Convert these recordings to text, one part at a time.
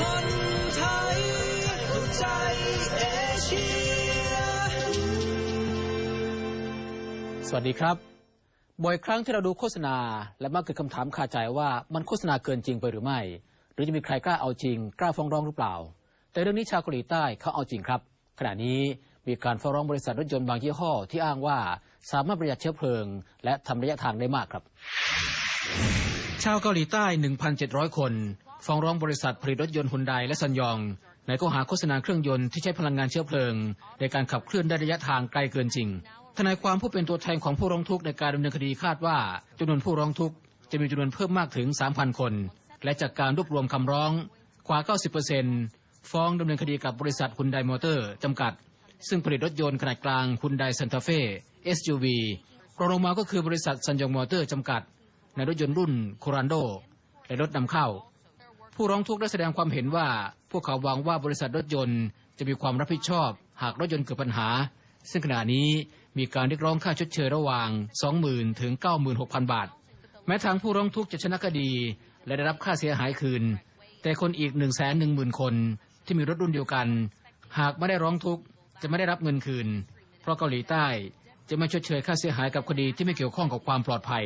คนไทยเข้าใจเอเชีย สวัสดีครับ บ่อยครั้งที่เราดูโฆษณา และมักเกิดคำถามคาใจว่ามันโฆษณาเกินจริงไปหรือไม่ หรือจะมีใครกล้าเอาจริง กล้าฟ้องร้องหรือเปล่า แต่เรื่องนี้ชาวเกาหลีใต้เขาเอาจริงครับ ขณะนี้มีการฟ้องร้องบริษัทรถยนต์บางยี่ห้อที่อ้างว่าสามารถประหยัดเชื้อเพลิง และทำระยะทางได้มากครับ ชาวเกาหลีใต้ 1,700 คน ฟ้องร้องบริษัทผลิตรถยนต์ฮุนไดและซันยอง ในข้อหาโฆษณาเครื่องยนต์ที่ใช้พลังงานเชื้อเพลิง ในการขับเคลื่อนได้ระยะทางไกลเกินจริง ทนายความผู้เป็นตัวแทนของผู้ร้องทุกข์ในการดำเนินคดีคาดว่าจำนวนผู้ร้องทุกข์จะมีจำนวนเพิ่มมากถึง 3,000 คน และจากการรวบรวมคำร้องกว่า 90%ฟ้องดำเนินคดีกับบริษัทฮุนไดมอเตอร์จำกัด ซึ่งผลิตรถยนต์ขนาดกลางฮุนไดซันตาเฟ่ SUV รองลงมาก็คือบริษัทซันยองมอเตอร์จำกัด ในรถยนต์รุ่นโครันโดและรถนำเข้า ผู้ร้องทุกข์ได้แสดงความเห็นว่า พวกเขาหวังว่าบริษัทรถยนต์จะมีความรับผิดชอบ หากรถยนต์เกิดปัญหา ซึ่งขณะนี้มีการเรียกร้องค่าชดเชยระหว่าง 20,000 ถึง 96,000 บาท แม้ทางผู้ร้องทุกข์จะชนะคดี และได้รับค่าเสียหายคืน แต่คนอีก 110,000 คนที่มีรถรุ่นเดียวกัน หากไม่ได้ร้องทุกข์จะไม่ได้รับเงินคืน เพราะเกาหลีใต้ จะไม่ชดเชยค่าเสียหายกับคดีที่ไม่เกี่ยวข้องกับความปลอดภัย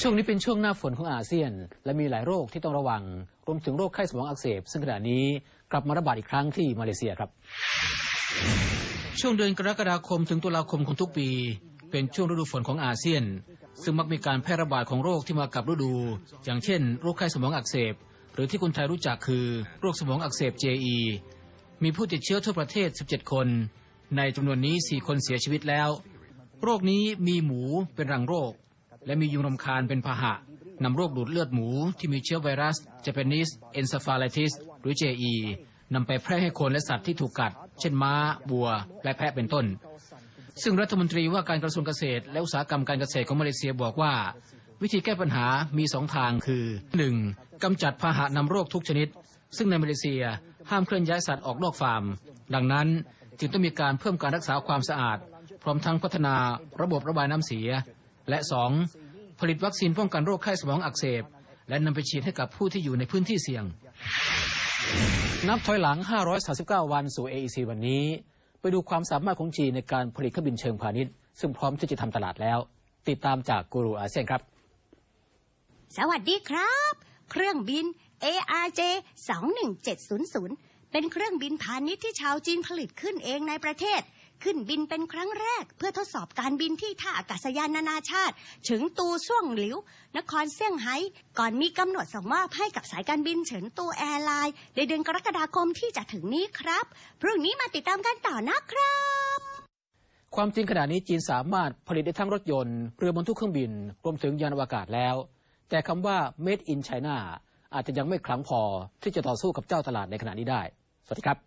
ช่วงนี้เป็นช่วงหน้าฝนของอาเซียน และมีหลายโรคที่ต้องระวัง รวมถึงโรคไข้สมองอักเสบ ซึ่งขณะนี้กลับมาระบาดอีกครั้งที่มาเลเซียครับ ช่วงเดือนกรกฎาคมถึงตุลาคมของทุกปี เป็นช่วงฤดูฝนของอาเซียน ซึ่งมักมีการแพร่ระบาดของโรคที่มากับฤดู อย่างเช่น โรคไข้สมองอักเสบ หรือที่คนไทยรู้จักคือ โรคสมองอักเสบ JE มีผู้ติดเชื้อทั่วประเทศ 17 คน ในจำนวนนี้4คนเสียชีวิตแล้ว โรคนี้มีหมูเป็นรังโรค และมียุงรำคาญเป็นพาหะนำโรคดูดเลือดหมูที่มีเชื้อไวรัส Japanese encephalitis หรือ JE นำไปแพร่ให้คนและสัตว์ที่ถูกกัด เช่นม้าบัว และแพะเป็นต้น ซึ่งรัฐมนตรีว่าการกระทรวงเกษตร และอุตสาหกรรมการเกษตรของมาเลเซียบอกว่า วิธีแก้ปัญหามีสองทางคือ 1. กำจัดพาหะนำโรคทุกชนิด ซึ่งในมาเลเซียห้ามเคลื่อนย้ายสัตว์ออกนอกฟาร์ม ดังนั้น จึงต้องมีการเพิ่มการรักษาความสะอาด พร้อมทั้งพัฒนาระบบระบายน้ำเสีย และ 2. ผลิตวัคซีนป้องกันโรคไข้สมองอักเสบ และนำไปฉีดให้กับผู้ที่อยู่ในพื้นที่เสี่ยง นับถอยหลัง 539 วันสู่ AEC วันนี้ ไปดูความสามารถของจีนในการผลิตเครื่องบินเชิงพาณิชย์ซึ่งพร้อมที่จะทำตลาดแล้ว ติดตามจากกูรูอาเซียนครับ สวัสดีครับ เครื่องบิน ARJ 21700 เป็นเครื่องบินพาณิชย์ที่ชาวจีนผลิตขึ้นเองในประเทศ ขึ้นบินเป็นครั้งแรก เพื่อทดสอบการบินที่ท่าอากาศยานนานาชาติเฉิงตูส่วงหลิว นครเซี่ยงไฮ้ ก่อนมีกำหนดส่งมอบให้กับสายการบินเฉิงตูแอร์ไลน์ในเดือนกรกฎาคมที่จะถึงนี้ครับ พรุ่งนี้มาติดตามกันต่อนะครับความจริงขณะนี้จีนสามารถผลิตได้ทั้งรถยนต์ เรือบรรทุกเครื่องบิน รวมถึงยานอวกาศแล้ว แต่คำว่า made in China อาจจะยังไม่ครั้งพอที่จะต่อสู้กับเจ้าตลาดในขณะนี้ได้ วัสดีครับ